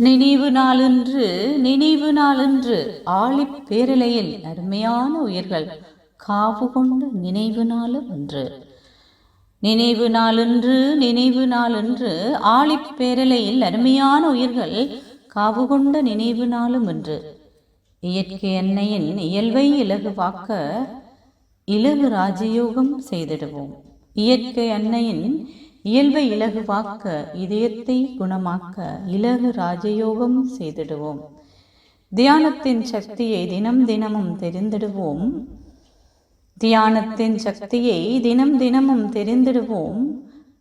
நினைவு நாளன்று நினைவு நாளன்று ஆழிப் பேரிலையில் அருமையான உயிர்கள் காவு கொண்ட நினைவு நாளும் ஒன்று நினைவு நாளன்று நினைவு நாளன்று ஆழிப் பேரலையில் அருமையான உயிர்கள் காவு கொண்ட நினைவு நாளும் ஒன்று இயற்கை அன்னையின் இயல்பை இலகுவாக்க இலகு ராஜயோகம் செய்திடுவோம். இயற்கை அன்னையின் இயல்பை இலகுவாக்க இதயத்தை குணமாக்க இலகு ராஜயோகம் செய்திடுவோம். தியானத்தின் சக்தியை தினம் தினமும் தெரிந்திடுவோம். தியானத்தின் சக்தியை தினம் தினமும் தெரிந்திடுவோம்.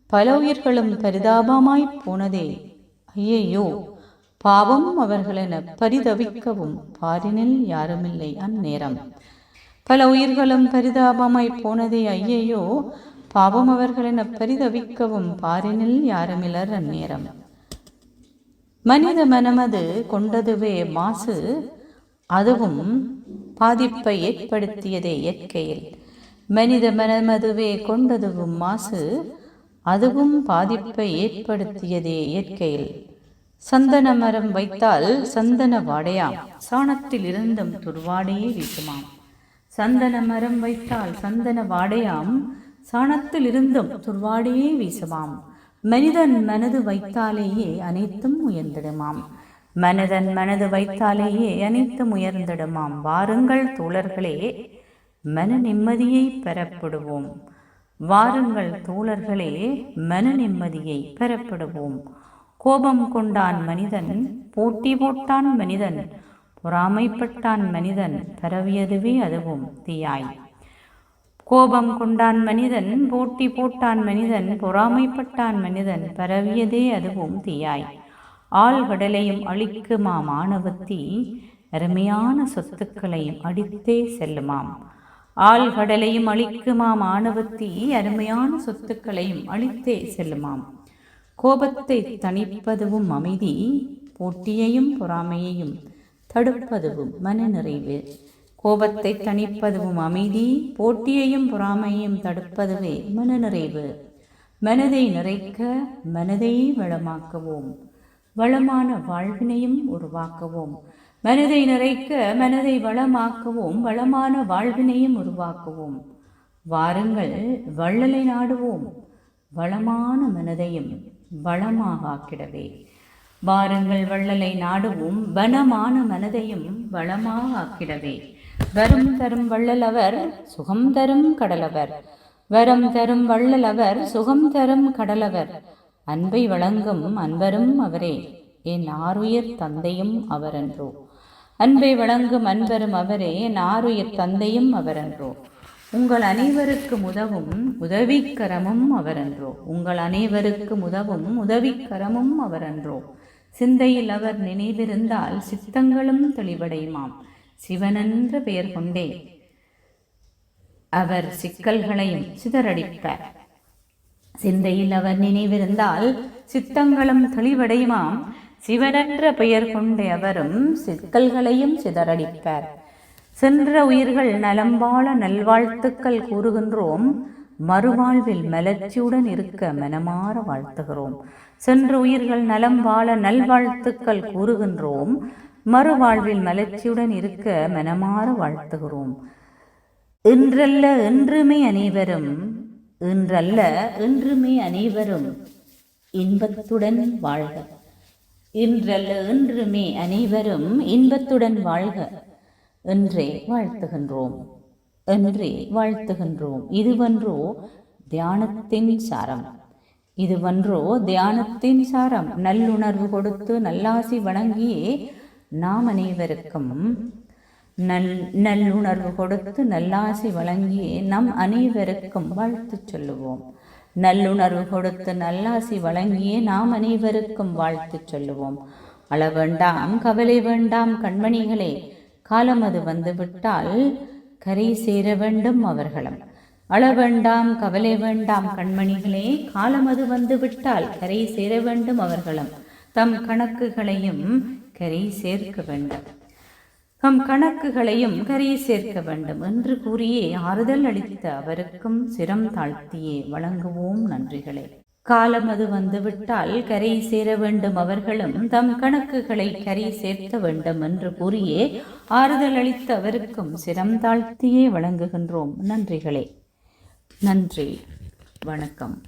பல உயிர்களும் பரிதாபமாய் போனதே. ஐயையோ பாவம் அவர்களென பரிதவிக்கவும் பாரினில் யாருமில்லை அந்நேரம். பல உயிர்களும் பரிதாபமாய் போனதே. ஐயையோ பாவம் அவர்களென பரிதவிக்கவும் பாரினில் யாருமில்லர் அந்நேரம். மனித மனமது கொண்டதுவே மாசு அதுவும் பாதிப்பை ஏற்படுத்தியதே இயற்கையில். மனித மனமதுவே கொண்டதுவும் மாசு அதுவும் பாதிப்பை ஏற்படுத்தியதே இயற்கையில். சந்தன மரம் வைத்தால் சந்தன வாடையாம் சாணத்தில் இருந்தும் துர்வாடையே வீசுமாம். சந்தன மரம் வைத்தால் சந்தன வாடையாம் சாணத்தில் இருந்தும் துர்வாடையே வீசுமாம் மனிதன் மனது வைத்தாலேயே அனைத்தும் உயர்ந்திடுமாம். மனிதன் மனது வைத்தாலேயே அனைத்தும் உயர்ந்திடுமாம். வாருங்கள் தோழர்களே மன நிம்மதியை பெறப்படுவோம். வாருங்கள் தோழர்களே மன நிம்மதியை பெறப்படுவோம். கோபம் கொண்டான் மனிதன் போட்டி போட்டான் மனிதன் பொறாமைப்பட்டான் மனிதன் பரவியதுவே அதுவும் தீயாய். கோபம் கொண்டான் மனிதன் போட்டி போட்டான் மனிதன் பொறாமைப்பட்டான் மனிதன் பரவியதே அதுவும் தீயாய். ஆழ்கடலையும் அழிக்குமாம் ஆணவத்தி அருமையான சொத்துக்களையும் அடித்தே செல்லுமாம். ஆழ்கடலையும் அழிக்குமாம் ஆணவத்தி அருமையான சொத்துக்களையும் அழித்தே செல்லுமாம். கோபத்தை தணிப்பதுவும் அமைதி போட்டியையும் பொறாமையையும் தடுப்பதுவும் மனநிறைவு. கோபத்தை தணிப்பதுவும் அமைதி போட்டியையும் பொறாமையையும் தடுப்பதுவே மனநிறைவு மனதை நிறைக்க மனதை வளமாக்குவோம். வளமான வாழ்வினையும் உருவாக்குவோம். மனதை நிறைக்க மனதை வளமாக்குவோம். வளமான வாழ்வினையும் உருவாக்குவோம். வாருங்கள் வள்ளலை நாடுவோம். வளமான மனதையும் வளமாக ஆக்கிடவே. வாருங்கள் வள்ளலை நாடுவோம். வனமான மனதையும் வளமாக ஆக்கிடவே. வரும் தரும் வள்ளலவர் சுகம் தரும் கடலவர். வரம் தரும் வள்ளலவர் சுகம் தரும் கடலவர். அன்பை வழங்கும் அன்பரும் அவரே. என் ஆறுயிர் தந்தையும் அவரன்றோ. அன்பை வழங்கும் அன்பரும் அவரே. என் ஆறுயிர் தந்தையும் அவரன்றோ. உங்கள் அனைவருக்கும் உதவும் உதவிக்கரமும் அவரன்றோ. உங்கள் அனைவருக்கும் உதவும் உதவிக்கரமும் அவரன்றோ. சிந்தையில் அவர் நினைவிருந்தால் சித்தங்களும் தெளிவடையுமாம். சிவனென்ற பெயர் கொண்டே அவர் சிக்கல்களையும் சிதறடிப்பார். சிந்தையில் அவர் நினைவிருந்தால் சித்தங்களும் தெளிவடையுமாம். சிவனென்ற பெயர் கொண்டே அவரும் சிக்கல்களையும் சிதறடிப்பார். சென்ற உயிர்கள் நலம்பால நல்வாழ்த்துக்கள் கூறுகின்றோம். மறுவாழ்வில் மலர்ச்சியுடன் இருக்க மனமாற வாழ்த்துகிறோம். சென்ற உயிர்கள் நலம் வாழ நல்வாழ்த்துக்கள் கூறுகின்றோம். மறுவாழ்வில் மலர்ச்சியுடன் இருக்க மனமாற வாழ்த்துகிறோம். இன்றல்ல என்றுமே அனைவரும் இன்றல்ல என்றுமே அனைவரும் இன்பத்துடன் வாழ்க. இன்றல்ல என்றுமே அனைவரும் இன்பத்துடன் வாழ்க. என்றே வாழ்த்துகின்றோம். என்றே வாழ்த்துகின்றோம். இதுவன்றோ தியானத்தின் சாரம். இதுவன்றோ தியானத்தின் சாரம். நல்லுணர்வு கொடுத்து நல்லாசி வணங்கியே நாம் அனைவருக்கும் நல் நல்லுணர்வு கொடுத்து நல்லாசி வழங்கியே நம் அனைவருக்கும் வாழ்த்து சொல்லுவோம். நல்லுணர்வு கொடுத்து நல்லாசி வழங்கியே நாம் அனைவருக்கும் வாழ்த்து சொல்லுவோம். அள வேண்டாம் கவலை வேண்டாம் கண்மணிகளே காலம் அது வந்துவிட்டால் கரை சேர வேண்டும் அவர்களும். அள வேண்டாம் கவலை வேண்டாம் கண்மணிகளே காலம் அது வந்துவிட்டால் கரை சேர வேண்டும் அவர்களும். தம் கணக்குகளையும் கரை சேர்க்க வேண்டும். தம் கணக்குகளையும் கரை சேர்க்க வேண்டும் என்று கூறியே ஆறுதல் அளித்த அவருக்கும் சிரம் தாழ்த்தியே வழங்குவோம் நன்றிகளை. காலம் அது வந்துவிட்டால் கரை சேர வேண்டும் அவர்களும் தம் கணக்குகளை கரை சேர்க்க வேண்டும் என்று கூறியே ஆறுதல் அளித்த அவருக்கும் சிரம் தாழ்த்தியே வழங்குகின்றோம் நன்றிகளே. நன்றி. வணக்கம்.